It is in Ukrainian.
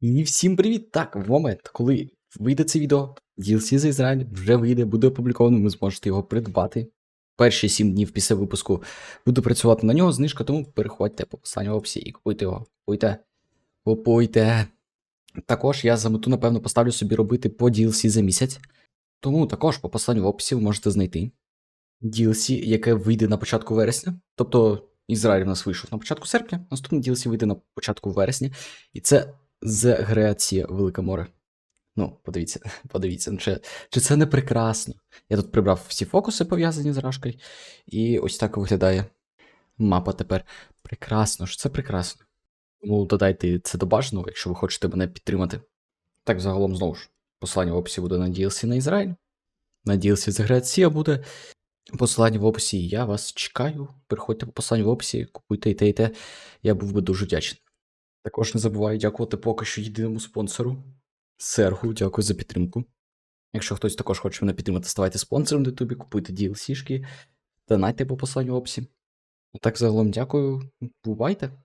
І всім привіт! Так, в момент, коли вийде це відео, DLC за Ізраїль вже вийде, буде опубліковано, ви зможете його придбати. Перші 7 днів після випуску буду працювати на нього, знижка, тому переходьте по посланню в описі і купуйте його. Купуйте. Купуйте. Також я за мету, напевно, поставлю собі робити по DLC за місяць. Тому також по посланню в описі ви можете знайти DLC, яке вийде на початку вересня. Тобто Ізраїль у нас вийшов на початку серпня, наступний DLC вийде на початку вересня. І це з Греція Велике море. Ну, подивіться, подивіться, ну, чи, чи це не прекрасно? Я тут прибрав всі фокуси пов'язані з рашкою, і ось так виглядає мапа тепер. Прекрасно, що це прекрасно. Тому додайте це до бажаного, якщо ви хочете мене підтримати. Так, загалом, знову ж, посилання в описі буде на DLC на Ізраїль. На DLC з Греція буде. Посилання в описі, я вас чекаю. Переходьте по посиланню в описі, купуйте і те, і те. Я був би дуже вдячний. Також не забуваю дякувати поки що єдиному спонсору Сергу, дякую за підтримку. Якщо хтось також хоче мене підтримати, ставайте спонсором на Ютубі, купуйте DLC-шки, донайте по посланню в описі. А так загалом дякую, бувайте.